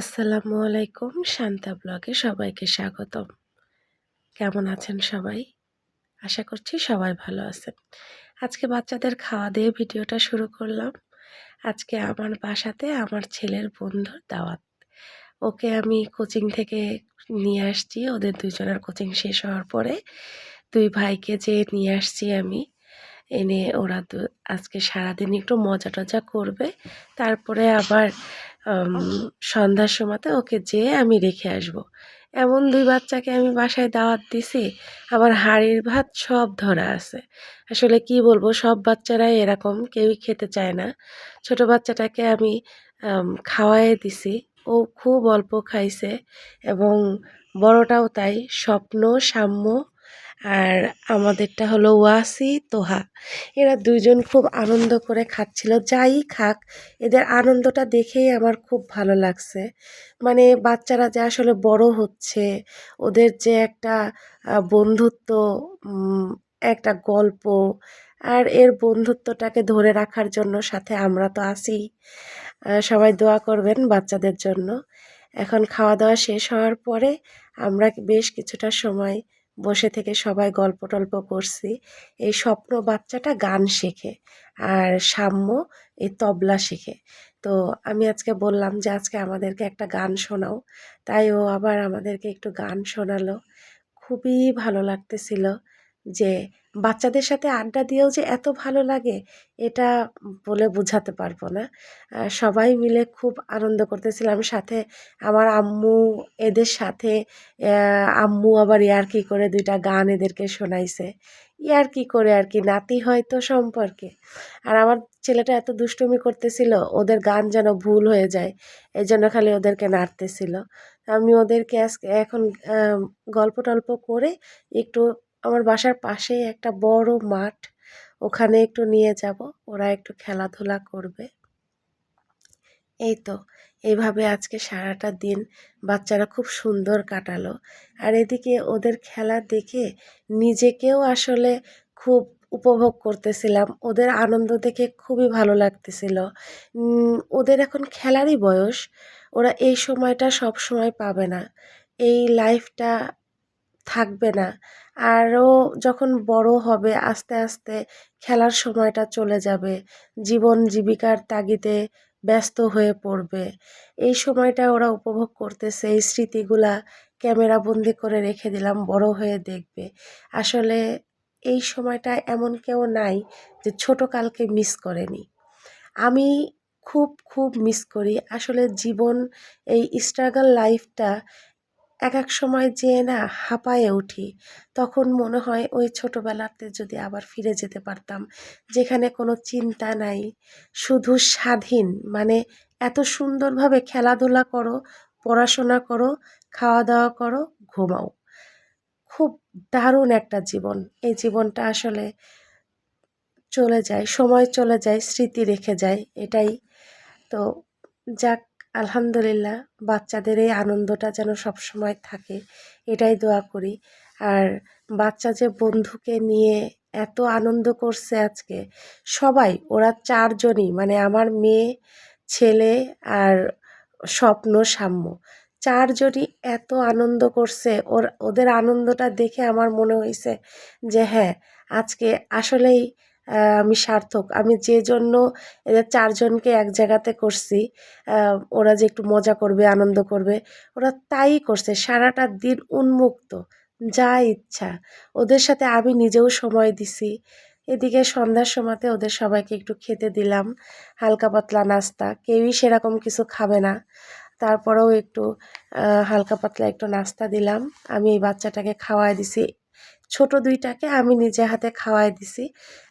আসসালামু আলাইকুম শান্তা ব্লগে সবাইকে স্বাগতম। কেমন আছেন সবাই? আশা করছি সবাই ভালো আছেন। আজকে বাচ্চাদের খাওয়া দিয়ে ভিডিওটা শুরু করলাম। আজকে আমার বাসাতে আমার ছেলের বন্ধুর দাওয়াত। ওকে আমি কোচিং থেকে নিয়ে আসছি। ওদের দুজনের কোচিং শেষ হওয়ার পরে দুই ভাইকে যে নিয়ে আসছি আমি, এনে ওরা আজকে সারাদিন একটু মজা টজা করবে। তারপরে আবার সন্ধ্যার সময়তে ওকে যেয়ে আমি রেখে আসব। এমন দুই বাচ্চাকে আমি বাসায় দাওয়াত দিছি আমার হাড়ির ভাত সব ধরা আছে। আসলে কি বলব সব বাচ্চারাই এরকম কেউই খেতে চায় না। ছোট বাচ্চাটাকে আমি খাওয়াই দিছি। ও খুব অল্প খাইছে এবং বড়টাও তাই স্বপ্ন সাম্য আর আমাদেরটা হলো ওয়াসি, তোহা। এরা দুজন খুব আনন্দ করে খাচ্ছিল, যাই খাক, এদের আনন্দটা দেখেই আমার খুব ভালো লাগছে। মানে বাচ্চারা যে আসলে বড় হচ্ছে, ওদের যে একটা বন্ধুত্ব একটা গল্প, আর এর বন্ধুত্বটাকে ধরে রাখার জন্য সাথে আমরা তো আছি। সবাই দোয়া করবেন বাচ্চাদের জন্য। এখন খাওয়া দাওয়া শেষ হওয়ার পরে আমরা বেশ কিছুটা সময় বসে থেকে সবাই গল্প টল্প করছি। এই স্বপ্ন বাচ্চাটা গান শেখে আর সাম্য এই তবলা শেখে। তো আমি আজকে বললাম যে, আজকে আমাদেরকে একটা গান শোনাও। তাই ও আবার আমাদেরকে একটু গান শোনালো। খুবই ভালো লাগতেছিল। যে বাচ্চাদের সাথে আড্ডা দিয়েও যে এত ভালো লাগে, এটা বলে বোঝাতে পারব না। সবাই মিলে খুব আনন্দ করতেছিলাম। সাথে আমার আম্মু, এদের সাথে আম্মু আবার ইয়ার্কি করে দুইটা গান এদেরকে শোনাইছে। ইয়ার্কি করে আর কি, নাতি হয়তো সম্পর্কে। আর আমার ছেলেটা এত দুষ্টুমি করতেছিল, ওদের গান যেন ভুল হয়ে যায় এই জন্য খালি ওদেরকে নাড়তেছিল। আমি ওদেরকে আজকে এখন গল্প টল্প করে একটু আমার বাসার পাশেই একটা বড় মাঠ, ওখানে একটু নিয়ে যাব, ওরা একটু খেলাধুলা করবে। এই তো এইভাবে আজকে সারাটা দিন বাচ্চারা খুব সুন্দর কাটালো। আর এদিকে ওদের খেলা দেখে নিজেকেও আসলে খুব উপভোগ করতেছিলাম, ওদের আনন্দ দেখে খুবই ভালো লাগতেছিল। ওদের এখন খেলারই বয়স, ওরা এই সময়টা সব সময় পাবে না। এই লাইফটা থাকবে না। আরও যখন বড় হবে, আস্তে আস্তে খেলার সময়টা চলে যাবে। জীবন জীবিকার তাগিদে ব্যস্ত হয়ে পড়বে। এই সময়টা ওরা উপভোগ করতেছে। এই স্মৃতিগুলা ক্যামেরা বন্দি করে রেখে দিলাম, বড় হয়ে দেখবে। আসলে এই সময়টা এমন কেউ নাই যে ছোট কালকে মিস করেনি। আমি খুব খুব মিস করি। আসলে জীবন, এই স্ট্রাগল লাইফটা এক এক সময় যেয়ে না হাঁপায়ে উঠি। তখন মনে হয় ওই ছোটোবেলাতে যদি আবার ফিরে যেতে পারতাম, যেখানে কোনো চিন্তা নাই, শুধু স্বাধীন মানে এত সুন্দরভাবে খেলাধুলা করো, পড়াশোনা করো খাওয়া দাওয়া করো, ঘুমাও। খুব দারুণ একটা জীবন। এই জীবনটা আসলে চলে যায়, সময় চলে যায়, স্মৃতি রেখে যায়, এটাই। তো যাক আলহামদুলিল্লাহ, বাচ্চাদের এই আনন্দটা যেন সবসময় থাকে, এটাই দোয়া করি। আর বাচ্চা যে বন্ধুকে নিয়ে এত আনন্দ করছে আজকে, সবাই, ওরা চারজনই মানে আমার মেয়ে, ছেলে আর স্বপ্ন সাম্য, চারজনই এত আনন্দ করছে। ওর, ওদের আনন্দটা দেখে আমার মনে হয়েছে যে হ্যাঁ আজকে আসলেই আমি সার্থক। আমি যে জন্য এদের চারজনকে এক জায়গাতে করছি ওরা যে একটু মজা করবে, আনন্দ করবে, ওরা তাই করছে। সারাটা দিন উন্মুক্ত, যা ইচ্ছা। ওদের সাথে আমি নিজেও সময় দিছি। এদিকে সন্ধ্যার সময়তে ওদের সবাইকে একটু খেতে দিলাম, হালকা পাতলা নাস্তা। কেউই সেরকম কিছু খাবে না। তারপরেও একটু হালকা পাতলা একটু নাস্তা দিলাম। আমি এই বাচ্চাটাকে খাওয়াই দিছি। ছোট দুইটাকে আমি নিজে হাতে খাওয়াই দিছি।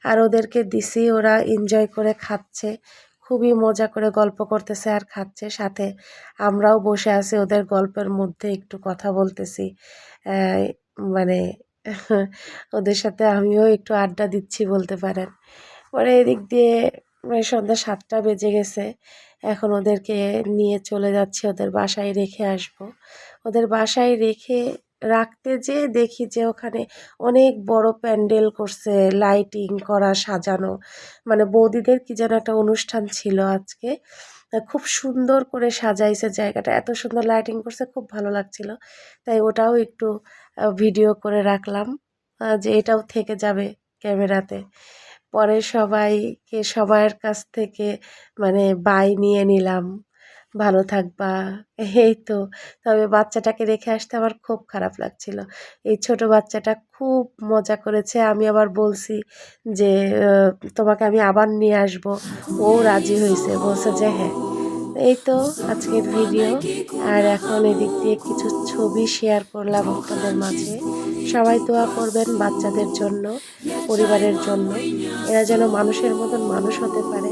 আর ওদেরকে দিছি, ওরা এনজয় করে খাচ্ছে, খুবই মজা করে গল্প করতেছে আর খাচ্ছে। সাথে আমরাও বসে আছি, ওদের গল্পের মধ্যে একটু কথা বলতেছি। মানে ওদের সাথে আমিও একটু আড্ডা দিচ্ছি বলতে পারেন। পরে এদিক দিয়ে মানে সন্ধ্যা সাতটা বেজে গেছে। এখন ওদেরকে নিয়ে চলে যাচ্ছে, ওদের বাসায় রেখে আসব। ওদের বাসায় রেখে রাখতে যেয়ে দেখি যে ওখানে অনেক বড় প্যান্ডেল করছে, লাইটিং করা, সাজানো। মানে বৌদিদের কি যেন একটা অনুষ্ঠান ছিল আজকে। খুব সুন্দর করে সাজাইছে জায়গাটা। এত সুন্দর লাইটিং করছে, খুব ভালো লাগছিল। তাই ওটাও একটু ভিডিও করে রাখলাম যে এটাও থেকে যাবে ক্যামেরাতে। পরে সবাইকে, সবার কাছ থেকে মানে বাই নিয়ে নিলাম। ভালো থাকবা। এই তো, তবে বাচ্চাটাকে রেখে আসতে আমার খুব খারাপ লাগছিল। এই ছোট বাচ্চাটা খুব মজা করেছে। আমি আবার বলছি যে তোমাকে আমি আবার নিয়ে আসব। ও রাজি হয়েছে, বলছে যে হ্যাঁ। এই তো আজকের ভিডিও। আর এখন এদিক দিয়ে কিছু ছবি শেয়ার করলাম আপনাদের মাঝে। সবাই দোয়া করবেন বাচ্চাদের জন্য, পরিবারের জন্য। এরা যেন মানুষের মতন মানুষ হতে পারে।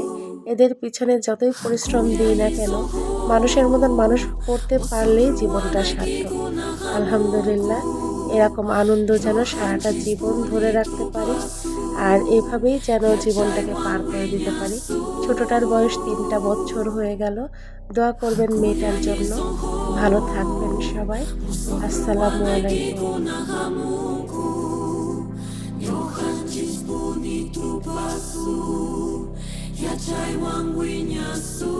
এদের পিছনে যতই পরিশ্রম দিই না কেন মানুষের মতন মানুষ করতে পারলেই জীবনটা সার্থক। আলহামদুলিল্লাহ, এরকম আনন্দ যেন সারাটা জীবন ধরে রাখতে পারি আর এভাবেই যেন জীবনটাকে পার করে দিতে পারি। ছোটটার বয়স তিনটা বছর হয়ে গেল। দোয়া করবেন মেয়েটার জন্য। ভালো থাকবেন সবাই। আসসালামু আলাইকুম। Yachai wangu inyasu